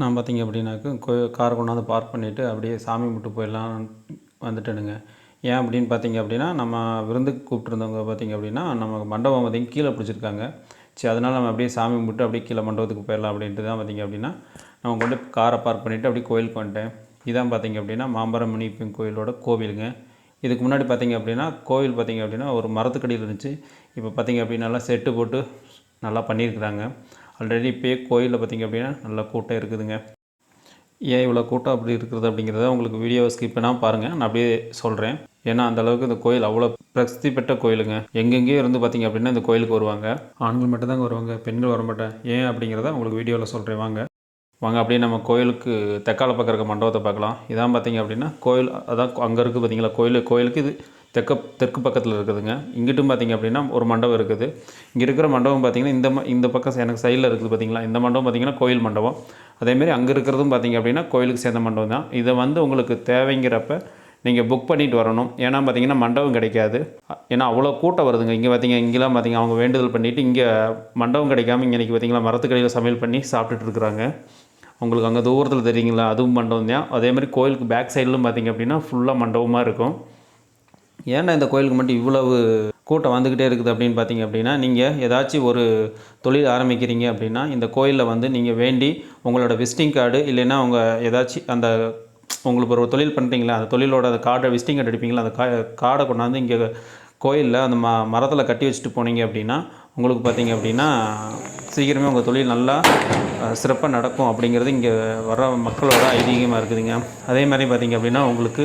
நான் பார்த்திங்க அப்படின்னாக்க கோ காரை கொண்டாந்து பார்க் பண்ணிவிட்டு அப்படியே சாமி கும்பிட்டு போயிடலாம் வந்துட்டேனுங்க. ஏன் அப்படின்னு பார்த்திங்க அப்படின்னா நம்ம விருந்துக்கு கூப்பிட்ருந்தவங்க பார்த்தீங்க அப்படின்னா நம்ம மண்டபம் பார்த்திங்க கீழே பிடிச்சிருக்காங்க. சரி அதனால் நம்ம அப்படியே சாமி கும்பிட்டு அப்படியே கீழே மண்டபத்துக்கு போயிடலாம் அப்படின்ட்டு தான் பார்த்திங்க அப்படின்னா நம்ம கொண்டு காரை பார்க் பண்ணிவிட்டு அப்படியே கோயிலுக்கு வந்துட்டேன். இதான் பார்த்தீங்க அப்படின்னா மாம்பரம் முனிப்பின் கோயிலோட கோவிலுங்க. இதுக்கு முன்னாடி பார்த்திங்க அப்படின்னா கோவில் பார்த்திங்க அப்படின்னா ஒரு மரத்துக்கடியில் இருந்துச்சு. இப்போ பார்த்திங்க அப்படின்னா நல்லா செட்டு போட்டு நல்லா பண்ணியிருக்கிறாங்க. ஆல்ரெடி இப்போயே கோயிலில் பார்த்தீங்க அப்படின்னா நல்ல கூட்டம் இருக்குதுங்க. ஏன் இவ்வளோ கூட்டம் அப்படி இருக்கிறது அப்படிங்கிறத உங்களுக்கு வீடியோவை ஸ்கிப் பண்ணால் பாருங்கள் நான் அப்படியே சொல்கிறேன் ஏன்னா அந்த அளவுக்கு இந்த கோயில் அவ்வளோ பிரசித்தி பெற்ற கோயிலுங்க. எங்கெங்கேயோ இருந்து பார்த்தீங்க அப்படின்னா இந்த கோயிலுக்கு வருவாங்க. ஆண்கள் மட்டும்தாங்க வருவாங்க பெண்கள் வர மாட்டேன். ஏன் அப்படிங்கிறத உங்களுக்கு வீடியோவில் சொல்கிறேன் வாங்க. வாங்க அப்படியே நம்ம கோயிலுக்கு தெற்கால பக்கம் இருக்க மண்டபத்தை பார்க்கலாம். இதான் பார்த்தீங்க அப்படின்னா கோயில் அதான் அங்கே இருக்குது பார்த்தீங்களா கோயில் கோயிலுக்கு இது தெற்கு தெற்கு பக்கத்தில் இருக்குதுங்க. இங்கிட்டும் பார்த்தீங்க அப்படின்னா ஒரு மண்டபம் இருக்குது. இங்கே இருக்கிற மண்டபம் பார்த்தீங்கன்னா இந்த ம- இந்த பக்கம் எனக்கு சைடில் இருக்குது பார்த்தீங்களா இந்த மண்டபம் பார்த்தீங்கன்னா கோயில் மண்டபம். அதேமாரி அங்கே இருக்கிறதும் பார்த்தீங்க அப்படின்னா கோயிலுக்கு சேர்ந்த மண்டபம் தான். இதை வந்து உங்களுக்கு தேவைங்கிறப்ப நீங்கள் புக் பண்ணிட்டு வரணும். ஏன்னா பார்த்தீங்கன்னா மண்டபம் கிடைக்காது. ஏன்னா அவ்வளோ கூட்டம் வருதுங்க. இங்கே பார்த்தீங்க இங்கெல்லாம் பார்த்தீங்க அவங்க வேண்டுதல் பண்ணிவிட்டு இங்கே மண்டபம் கிடைக்காம இங்கே இன்றைக்கி பார்த்தீங்களா மரத்துக்கடியில் சமையல் பண்ணி சாப்பிட்டுட்டு இருக்கிறாங்க. உங்களுக்கு அங்கே தூரத்தில் தெரியுங்களா? அதுவும் மண்டபம் தான். அதேமாதிரி கோயிலுக்கு பேக் சைட்லும் பார்த்தீங்க அப்படின்னா ஃபுல்லாக மண்டபமாக இருக்கும். ஏன்டா இந்த கோயிலுக்கு மட்டும் இவ்வளவு கூட்டம் வந்துக்கிட்டே இருக்குது அப்படின்னு பார்த்தீங்க அப்படின்னா நீங்கள் ஏதாச்சும் ஒரு தொழில் ஆரம்பிக்கிறீங்க அப்படின்னா இந்த கோயிலில் வந்து நீங்கள் வேண்டி உங்களோட விசிட்டிங் கார்டு இல்லைன்னா உங்கள் ஏதாச்சும் அந்த உங்களுக்கு ஒரு தொழில் பண்ணுறீங்களா அந்த தொழிலோட அந்த கார்டை விசிட்டிங் கார்டு எடுப்பீங்களா அந்த கா கார்டை கொண்டாந்து இங்கே கோயிலில் அந்த ம மரத்தில் கட்டி வச்சுட்டு போனீங்க அப்படின்னா உங்களுக்கு பார்த்தீங்க அப்படின்னா சீக்கிரமே உங்கள் தொழில் நல்லா சிறப்பாக நடக்கும் அப்படிங்கிறது இங்கே வர மக்களோட ஐதீகமாக இருக்குதுங்க. அதே மாதிரி பார்த்தீங்க அப்படின்னா உங்களுக்கு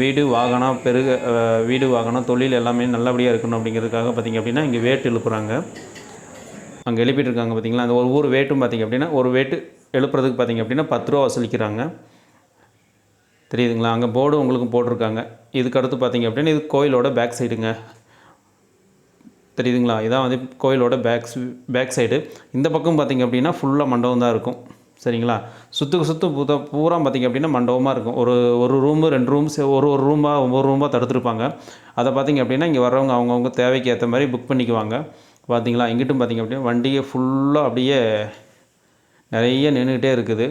வீடு வாகனம் பெருக வீடு வாகனம் தொழில் எல்லாமே நல்லபடியாக இருக்கணும் அப்படிங்கிறதுக்காக பார்த்தீங்க அப்படின்னா இங்கே வேட்டு எழுப்புறாங்க. அங்கே எழுப்பிட்டு இருக்காங்க பார்த்தீங்களா? அந்த ஒவ்வொரு வேட்டும் பார்த்தீங்க அப்படின்னா ஒரு வேட்டு எழுப்புறதுக்கு பார்த்தீங்க அப்படின்னா பத்து ரூபா வசூலிக்கிறாங்க. தெரியுதுங்களா? அங்கே போர்டு உங்களுக்கு போட்டிருக்காங்க. இதுக்கு அடுத்து அப்படின்னா இது கோயிலோட பேக் சைடுங்க. தெரியுதுங்களா? இதான் வந்து கோயிலோட பேக் பேக் சைடு. இந்த பக்கம் பார்த்தீங்க அப்படின்னா ஃபுல்லாக மண்டபம் தான் இருக்கும். சரிங்களா? சுற்றுக்கு சுற்று பூரா பூரா பார்த்தீங்க அப்படின்னா மண்டபமாக இருக்கும். ஒரு ஒரு ரூமு ரெண்டு ரூம் ஒரு ஒரு ரூமாக ஒவ்வொரு ரூமாக தடுத்துருப்பாங்க. அதை பார்த்தீங்க அப்படின்னா இங்கே வர்றவங்க அவங்கவுங்க தேவைக்கு ஏற்ற மாதிரி புக் பண்ணிக்குவாங்க. பார்த்திங்களா? இங்கிட்டும் பார்த்தீங்க அப்படின்னா வண்டியை ஃபுல்லாக அப்படியே நிறைய நின்றுக்கிட்டே இருக்குது.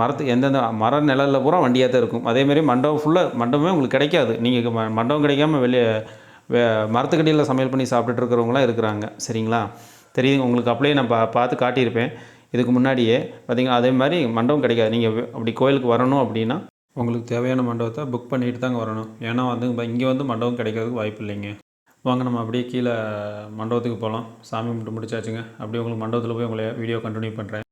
மரத்து எந்தெந்த மர நிழலில் பூரா வண்டியாக தான் இருக்கும் அதேமாரி மண்டபம் ஃபுல்லாக மண்டபமே உங்களுக்கு கிடைக்காது. நீங்கள் மண்டபம் கிடைக்காம வெளியே வே மரத்துக்கடியில் சமையல் பண்ணி சாப்பிட்டுட்டு இருக்கிறவங்களாம் இருக்கிறாங்க. சரிங்களா? தெரியுது உங்களுக்கு அப்படியே நான் பா பார்த்து காட்டியிருப்பேன். இதுக்கு முன்னாடியே பார்த்தீங்கன்னா அதே மாதிரி மண்டபம் கிடைக்காது. நீங்கள் அப்படி கோயிலுக்கு வரணும் அப்படின்னா உங்களுக்கு தேவையான மண்டபத்தை புக் பண்ணிட்டு தாங்க வரணும். ஏன்னா வந்து இங்கே வந்து மண்டபம் கிடைக்கிறதுக்கு வாய்ப்பு இல்லைங்க. வாங்க நம்ம அப்படியே கீழே மண்டபத்துக்கு போகலாம் சாமி கும்பிட்டு முடிச்சாச்சுங்க. அப்படியே உங்களுக்கு மண்டபத்தில் போய் உங்களை வீடியோ கண்டினியூ பண்ணுறேன்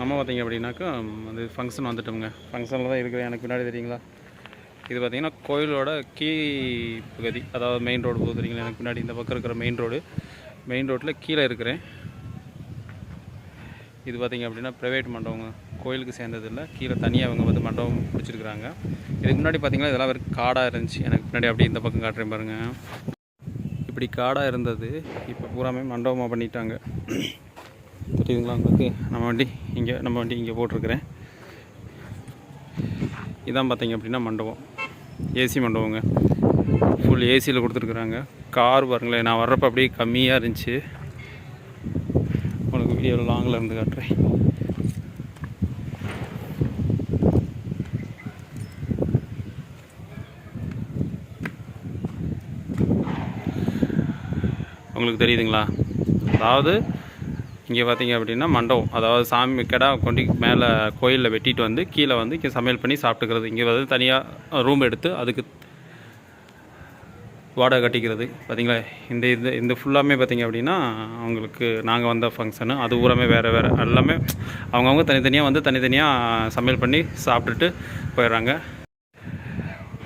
நம்ம பார்த்தீங்க அப்படின்னாக்கா வந்து ஃபங்க்ஷன் வந்துட்டோம்ங்க. ஃபங்க்ஷனில் தான் இருக்கிறேன். எனக்கு பின்னாடி தெரியுங்களா? இது பார்த்தீங்கன்னா கோயிலோட கீ பகுதி அதாவது மெயின் ரோடு போகுது தெரியுங்களா? எனக்கு பின்னாடி இந்த பக்கம் இருக்கிற மெயின் ரோடு மெயின் ரோட்டில் கீழே இருக்கிறேன். இது பார்த்தீங்க அப்படின்னா ப்ரைவேட் மண்டபங்க. கோயிலுக்கு சேர்ந்ததில்ல. கீழே தனியாக அவங்க வந்து மண்டபம் பிடிச்சிருக்கிறாங்க. இதுக்கு முன்னாடி பார்த்திங்கன்னா இதெல்லாம் வெறும் காடாக இருந்துச்சு. எனக்கு பின்னாடி அப்படியே இந்த பக்கம் காட்டுறேன் பாருங்கள் இப்படி காடாக இருந்தது. இப்போ பூராமே மண்டபமாக பண்ணிட்டாங்க. தெரியுதுங்களா உங்களுக்கு? நம்ம வண்டி இங்கே நம்ம வண்டி இங்கே போட்டிருக்கிறேன். இதான் பார்த்திங்க அப்படின்னா மண்டபம். ஏசி மண்டபங்க. ஃபுல் ஏசியில் கொடுத்துருக்குறாங்க. கார் பாருங்களேன் நான் வர்றப்ப அப்படியே கம்மியாக இருந்துச்சு. வீடியோ லாங்கில் இருந்து காட்டுறேன். உங்களுக்கு தெரியுதுங்களா? அதாவது இங்கே பார்த்தீங்க அப்படின்னா மண்டபம். அதாவது சாமி கடா கொண்டு மேலே கோயிலில் வெட்டிட்டு வந்து கீழே வந்து இங்கே சமையல் பண்ணி சாப்பிட்டுக்கிறது. இங்கே வந்து தனியாக ரூம் எடுத்து அதுக்கு வாடகை கட்டிக்கிறது. பார்த்தீங்களா இந்த இது இந்த ஃபுல்லாமே பார்த்தீங்க அப்படின்னா அவங்களுக்கு நாங்கள் வந்த ஃபங்க்ஷனு அது பூராமே வேறு வேறு. எல்லாமே அவங்கவுங்க தனித்தனியாக வந்து தனித்தனியாக சமையல் பண்ணி சாப்பிட்டுட்டு போயிடுறாங்க.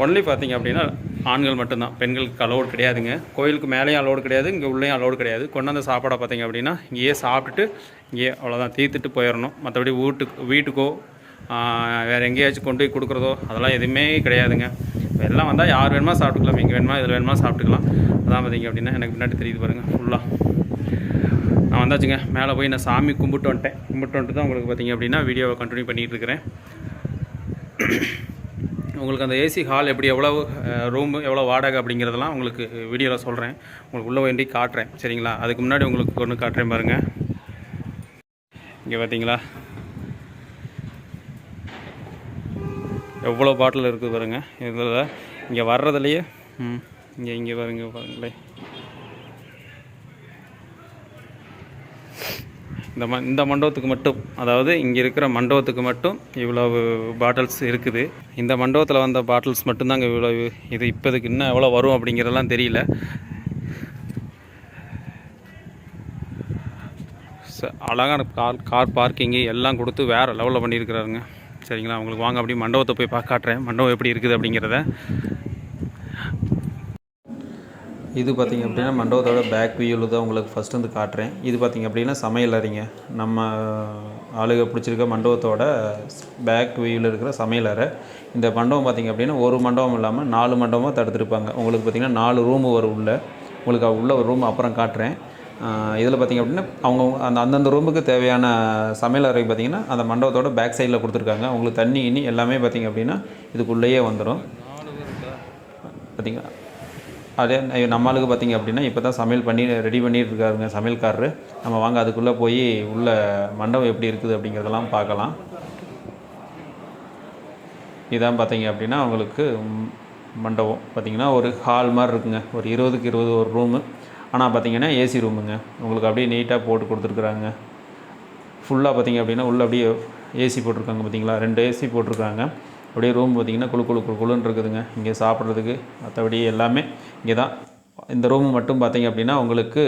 ஒன்லி பார்த்தீங்க அப்படின்னா ஆண்கள் மட்டும்தான். பெண்களுக்கு அலோடு கிடையாதுங்க. கோயிலுக்கு மேலேயும் அலோடு கிடையாது இங்கே உள்ளேயும் அலோடு கிடையாது. கொண்டாந்த சாப்பாடை பார்த்தீங்க அப்படின்னா இங்கேயே சாப்பிட்டுட்டு இங்கேயே அவ்வளோதான் தீர்த்துட்டு போயிடணும். மற்றபடி வீட்டுக்கு வீட்டுக்கோ வேறு எங்கேயாச்சும் கொண்டு போய் கொடுக்குறதோ அதெல்லாம் எதுவுமே கிடையாதுங்க. எல்லாம் வந்தால் யார் வேணுமா சாப்பிட்டுக்கலாம். இங்கே வேணுமா இதில் வேணுமா சாப்பிட்டுக்கலாம். அதான் பார்த்தீங்க அப்படின்னா எனக்கு பின்னாடி தெரியுது பாருங்கள் ஃபுல்லாக நான் வந்தாச்சுங்க மேலே போய் நான் சாமி கும்பிட்டு வந்துட்டேன். கும்பிட்டு வந்துட்டு தான் உங்களுக்கு பார்த்தீங்க அப்படின்னா வீடியோவை கண்டினியூ பண்ணிகிட்டு இருக்கிறேன். உங்களுக்கு அந்த ஏசி ஹால் எப்படி எவ்வளோ ரூம் எவ்வளோ வாடகை அப்படிங்கிறதெல்லாம் உங்களுக்கு வீடியோவில் சொல்கிறேன் உங்களுக்கு உள்ளே வேண்டி காட்டுறேன் சரிங்களா? அதுக்கு முன்னாடி உங்களுக்கு ஒன்று காட்டுறேன் பாருங்கள் இங்கே பார்த்தீங்களா எவ்வளோ பாட்டில் இருக்குது பாருங்க. இதில் இங்கே வர்றதுலையே ம் இங்கே இங்கே பாருங்க பாருங்களேன் இந்த ம இந்த மண்டபத்துக்கு மட்டும் அதாவது இங்கே இருக்கிற மண்டபத்துக்கு மட்டும் இவ்வளவு பாட்டில்ஸ் இருக்குது. இந்த மண்டபத்தில் வந்த பாட்டில்ஸ் மட்டும்தாங்க இவ்வளவு இது இப்போதுக்கு இன்னும் எவ்வளோ வரும் அப்படிங்கிறதெல்லாம் தெரியல. அழகான கார் கார் பார்க்கிங்கு எல்லாம் கொடுத்து வேறு லெவலில் பண்ணியிருக்கிறாருங்க. சரிங்களா? உங்களுக்கு வாங்க அப்படி மண்டபத்தை போய் பார்க்க காட்டுறேன். மண்டபம் எப்படி இருக்குது அப்படிங்கிறத. இது பார்த்திங்க அப்படின்னா மண்டபத்தோட பேக் வியூவில் தான் உங்களுக்கு ஃபஸ்ட்டு வந்து காட்டுறேன். இது பார்த்திங்க அப்படின்னா சமையல் அறைங்க. நம்ம ஆளுக பிடிச்சிருக்க மண்டபத்தோட பேக் வியூவில் இருக்கிற சமையல் அறை. இந்த மண்டபம் பார்த்திங்க அப்படின்னா ஒரு மண்டபம் இல்லாமல் நாலு மண்டபமாக தடுத்துருப்பாங்க. உங்களுக்கு பார்த்திங்கன்னா நாலு ரூமு வரும் உள்ள. உங்களுக்கு உள்ள ஒரு ரூம் அப்புறம் காட்டுறேன். இதில் பார்த்திங்க அப்படின்னா அவங்க அந்த அந்தந்த ரூமுக்கு தேவையான சமையல் அறை பார்த்திங்கன்னா அந்த மண்டபத்தோட பேக் சைடில் கொடுத்துருக்காங்க. உங்களுக்கு தண்ணி இனி எல்லாமே பார்த்திங்க அப்படின்னா இதுக்குள்ளேயே வந்துடும் பார்த்திங்க அதே நம்மளுக்கு பார்த்திங்க பார்த்தீங்க அப்படின்னா இப்போ தான் சமையல் பண்ணி ரெடி பண்ணிட்டு இருக்காருங்க சமையல்காரரு. நம்ம வாங்க அதுக்குள்ளே போய் உள்ள மண்டபம் எப்படி இருக்குது அப்படிங்கிறதெல்லாம் பார்க்கலாம். இதான் பார்த்தீங்க அப்படின்னா உங்களுக்கு மண்டபம். பார்த்திங்கன்னா ஒரு ஹால் மாதிரி இருக்குங்க. ஒரு இருபதுக்கு இருபது ஒரு ரூமு ஆனால் பார்த்தீங்கன்னா ஏசி ரூமுங்க. உங்களுக்கு அப்படியே நீட்டாக போட்டு கொடுத்துருக்குறாங்க. ஃபுல்லாக பார்த்தீங்க அப்படின்னா உள்ளே அப்படியே ஏசி போட்டிருக்காங்க பார்த்தீங்களா ரெண்டு ஏசி போட்டிருக்காங்க. அப்படியே ரூம் பார்த்தீங்கன்னா குழு குழு குழு குளுன்னு இருக்குதுங்க. இங்கே சாப்பிட்றதுக்கு மற்றபடி எல்லாமே இங்கே தான் இந்த ரூம் மட்டும் பார்த்தீங்க அப்படின்னா உங்களுக்கு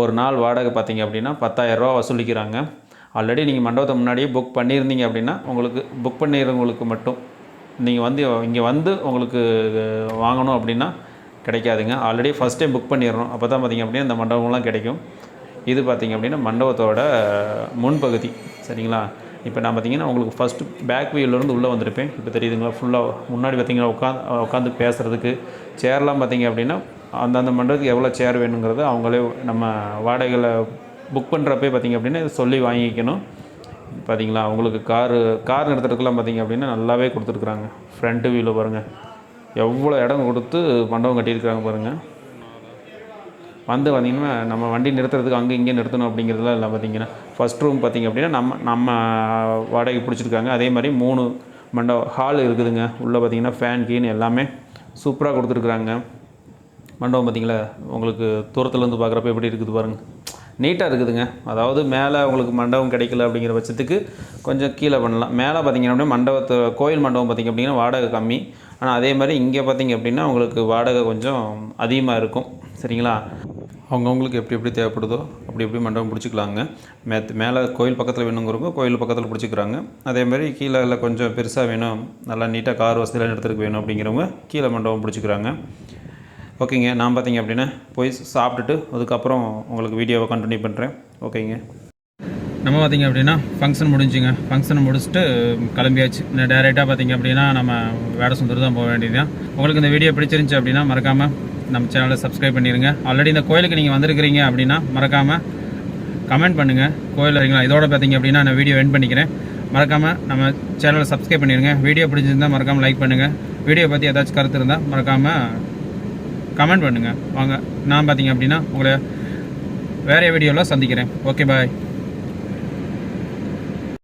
ஒரு நாள் வாடகை பார்த்தீங்க அப்படின்னா பத்தாயிரரூவா வசூலிக்கிறாங்க. ஆல்ரெடி நீங்கள் மண்டபத்தை முன்னாடியே புக் பண்ணியிருந்தீங்க அப்படின்னா உங்களுக்கு புக் பண்ணிடுறவங்களுக்கு மட்டும் நீங்கள் வந்து இங்கே வந்து உங்களுக்கு வாங்கணும் அப்படின்னா கிடைக்காதுங்க. ஆல்ரெடி ஃபஸ்ட் டைம் புக் பண்ணிடுறோம். அப்போ தான் பார்த்தீங்க அப்படின்னா இந்த மண்டபம்லாம் கிடைக்கும். இது பார்த்திங்க அப்படின்னா மண்டபத்தோட முன்பகுதி. சரிங்களா? இப்போ நான் பார்த்தீங்கன்னா உங்களுக்கு ஃபஸ்ட்டு பேக் வியூலேருந்து உள்ளே வந்திருப்பேன். இப்போ தெரியுதுங்களா? ஃபுல்லாக முன்னாடி பார்த்தீங்கன்னா உட்காந்து உட்காந்து பேசுகிறதுக்கு சேர்லாம் பார்த்தீங்க அப்படின்னா அந்தந்த மண்டபத்துக்கு எவ்வளோ சேர் வேணுங்கிறத அவங்களே நம்ம வாடகைகளை புக் பண்ணுறப்பே பார்த்தீங்க அப்படின்னா சொல்லி வாங்கிக்கணும். பார்த்தீங்களா அவங்களுக்கு காரு கார் நிறுத்துறதுக்கெல்லாம் பார்த்தீங்க அப்படின்னா நல்லாவே கொடுத்துருக்குறாங்க. ஃப்ரண்ட் வியூவில் பாருங்கள் எவ்வளோ இடம் கொடுத்து மண்டபம் கட்டியிருக்கிறாங்க பாருங்கள் வந்து பார்த்திங்கன்னா நம்ம வண்டி நிறுத்துறதுக்கு அங்கே இங்கே நிறுத்தணும் அப்படிங்கிறதுலாம் இல்லை பார்த்தீங்கன்னா ஃபஸ்ட் ரூம் பார்த்தீங்க அப்படின்னா நம்ம நம்ம வாடகை பிடிச்சிருக்காங்க. அதே மாதிரி மூணு மண்டபம் ஹால் இருக்குதுங்க. உள்ளே பார்த்தீங்கன்னா ஃபேன் கீன் எல்லாமே சூப்பராக கொடுத்துருக்குறாங்க. மண்டபம் பார்த்திங்களா உங்களுக்கு தூரத்துலேருந்து பார்க்குறப்ப எப்படி இருக்குது பாருங்கள் நீட்டாக இருக்குதுங்க. அதாவது மேலே உங்களுக்கு மண்டபம் கிடைக்கல அப்படிங்கிற பட்சத்துக்கு கொஞ்சம் கீழே பண்ணலாம். மேலே பார்த்தீங்க அப்படின்னா மண்டபத்தை கோயில் மண்டபம் பார்த்தீங்க அப்படின்னா வாடகை கம்மி. ஆனால் அதே மாதிரி இங்கே பார்த்தீங்க அப்படின்னா உங்களுக்கு வாடகை கொஞ்சம் அதிகமாக இருக்கும். சரிங்களா? அவங்கவுங்களுக்கு எப்படி எப்படி தேவைப்படுதோ அப்படி எப்படி மண்டபம் பிடிச்சிக்கலாங்க. மே மேலே கோயில் பக்கத்தில் வேணுங்கிறவங்க கோயில் பக்கத்தில் பிடிச்சிக்கிறாங்க. அதே மாதிரி கீழே இல்லை கொஞ்சம் பெருசாக வேணும். நல்லா நீட்டாக கார் வசதியில் இடத்துக்கு வேணும் அப்படிங்கிறவங்க கீழே மண்டபம் பிடிச்சிக்கிறாங்க. ஓகேங்க நான் பார்த்தீங்க அப்படின்னா போய் சாப்பிட்டுட்டு அதுக்கப்புறம் உங்களுக்கு வீடியோவை கண்டினியூ பண்ணுறேன் ஓகேங்க. நம்ம பார்த்தீங்க அப்படின்னா ஃபங்க்ஷன் முடிஞ்சுங்க. ஃபங்க்ஷன் முடிச்சுட்டு கிளம்பியாச்சு. டேரெக்டாக பார்த்தீங்க அப்படின்னா நம்ம வேட சுந்தர் தான் போக வேண்டியது உங்களுக்கு இந்த வீடியோ பிடிச்சிருந்துச்சு அப்படின்னா மறக்காமல் நம்ம சேனலை சப்ஸ்கிரைப் பண்ணிடுங்க ஆல்ரெடி இந்த கோயிலுக்கு நீங்கள் வந்திருக்கிறீங்க அப்படின்னா மறக்காமல் கமெண்ட் பண்ணுங்கள் கோயில் வரீங்களா? இதோட பார்த்தீங்க அப்படின்னா நான் வீடியோ எண்ட் பண்ணிக்கிறேன். மறக்காமல் நம்ம சேனலை சப்ஸ்கிரைப் பண்ணிடுங்க வீடியோ பிடிச்சிருந்தா மறக்காமல் லைக் பண்ணுங்கள் வீடியோ பற்றி ஏதாச்சும் கருத்து இருந்தால் மறக்காமல் கமெண்ட் பண்ணுங்கள் வாங்க நான் பார்த்தீங்க அப்படின்னா உங்களை வேறு வீடியோவில் சந்திக்கிறேன். Okay bye